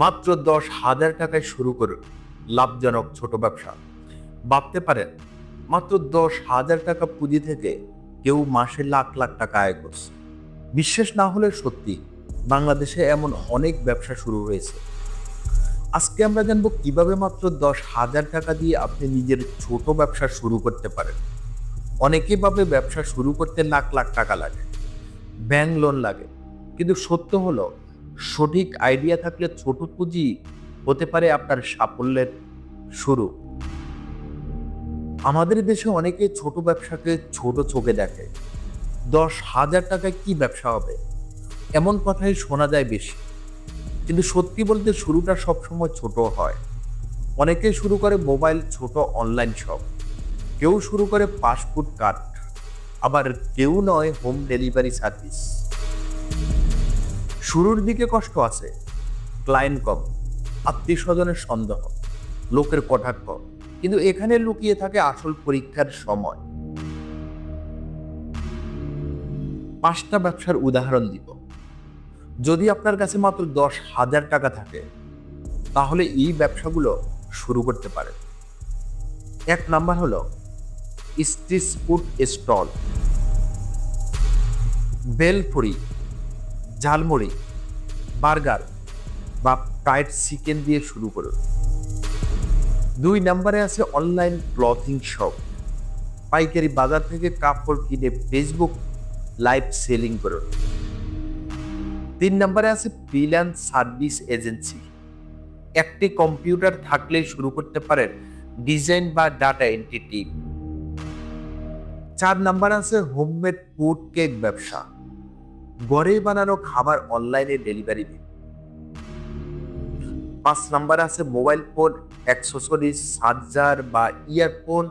মাত্র দশ হাজার টাকায় শুরু করুন লাভজনক ছোট ব্যবসা। ভাবতে পারেন, মাত্র দশ হাজার টাকা পুঁজি থেকে কেউ মাসে লাখ লাখ টাকা আয় করছে। বিশ্বাস না হলে সত্যি বাংলাদেশে এমন অনেক ব্যবসা শুরু হয়েছে। আজকে আমরা জানব কীভাবে মাত্র দশ হাজার টাকা দিয়ে আপনি নিজের ছোট ব্যবসা শুরু করতে পারেন। অনেকে ভাবে ব্যবসা শুরু করতে লাখ লাখ টাকা লাগে, ব্যাংক লোন লাগে, কিন্তু সত্য হলো সঠিক আইডিয়া থাকলে ছোট পুঁজি হতে পারে আপনার সাফল্যের শুরু। আমাদের দেশে অনেকে ছোট ব্যবসাকে ছোট চোখে দেখে। দশ হাজার টাকায় কি ব্যবসা হবে? এমন কথাই শোনা যায় বেশি। কিন্তু সত্যি বলতে শুরুটা সবসময় ছোট হয়। অনেকে শুরু করে মোবাইল, ছোট অনলাইন শপ কেউ শুরু করে পাসপোর্ট কার্ড আবার কেউ নয় হোম ডেলিভারি সার্ভিস শুরুর দিকে কষ্ট আছে। ক্লায়েন্ট কম আত্মীয় স্বজনের সন্দেহ, লোকের কটাক্ষ। কিন্তু এখানে লুকিয়ে থাকে আসল পরীক্ষার সময়। পাঁচটা ব্যবসার উদাহরণ দিব। যদি আপনার কাছে মাত্র দশ হাজার টাকা থাকে, তাহলে এই ব্যবসাগুলো শুরু করতে পারেন। এক নাম্বার হলো, street food stall. Bhelpuri jhalmuri, burger বা ফ্রাইড চিকেন দিয়ে শুরু করুন দুই নম্বরে আছে অনলাইন ক্লথিং শপ পাইকারি বাজার থেকে কাপড় কিনে ফেসবুক লাইভ সেলিং করুন তিন নম্বরে আছে ফ্রিল্যান্স সার্ভিস এজেন্সি একটি কম্পিউটার থাকলে শুরু করতে পারেন ডিজাইন বা ডাটা এন্ট্রি টিম চার নাম্বার আছে হোমমেড ফুড কেক ব্যবসা। ঘরে বানানো খাবার অনলাইনে ডেলিভারি দিন। পাঁচ নাম্বার আছে মোবাইল ফোন, অ্যাক্সেসরিজ চার্জার বা ইয়ারফোন,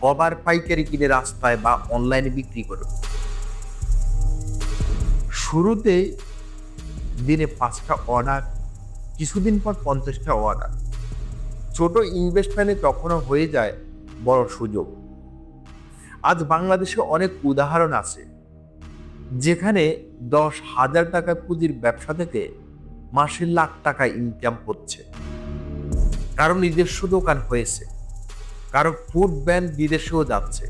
কভার পাইকারি কিনে রাস্তায় বা অনলাইনে বিক্রি করুন। শুরুতে দিনে পাঁচটা অর্ডার কিছুদিন পর পঞ্চাশটা অর্ডার ছোট ইনভেস্টমেন্টে তখনও হয়ে যায় বড় সুযোগ। আজ বাংলাদেশে অনেক উদাহরণ আছে। যেখানে দশ হাজার টাকা পুঁজির ব্যবসা থেকে মাসে লাখ টাকা ইনকাম হচ্ছে। কারও নিজস্ব দোকান হয়েছে, কারও ফুড ব্যান্ড বিদেশেও যাচ্ছে,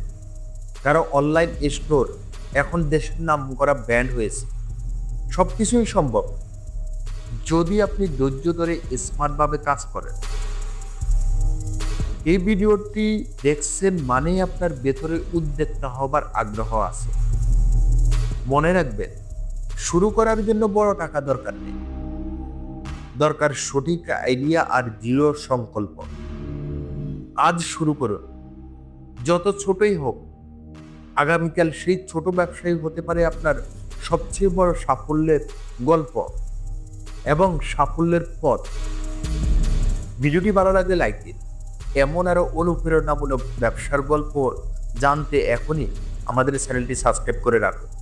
কারও অনলাইন স্টোর এখন দেশের নাম করা ব্যান্ড হয়েছে। সব কিছুই সম্ভব। যদি আপনি ধৈর্য ধরে স্মার্টভাবে কাজ করেন। এই ভিডিওটি দেখছেন মানেই আপনার ভেতরে উদ্যোক্তা হবার আগ্রহ আছে। মনে রাখবেন, শুরু করার জন্য বড় টাকা দরকার নেই। দরকার সঠিক আইডিয়া আর দৃঢ় সংকল্প। আজ শুরু করুন। যত ছোটই হোক, আগামীকাল সেই ছোট ব্যবসায়ী হতে পারে আপনার সবচেয়ে বড় সাফল্যের গল্প এবং সাফল্যের পথ। ভিডিওটি ভালো লাগলে লাইক দিন। এমন আরও অনুপ্রেরণামূলক ব্যবসার গল্প জানতে এখনই আমাদের চ্যানেলটি সাবস্ক্রাইব করে রাখুন।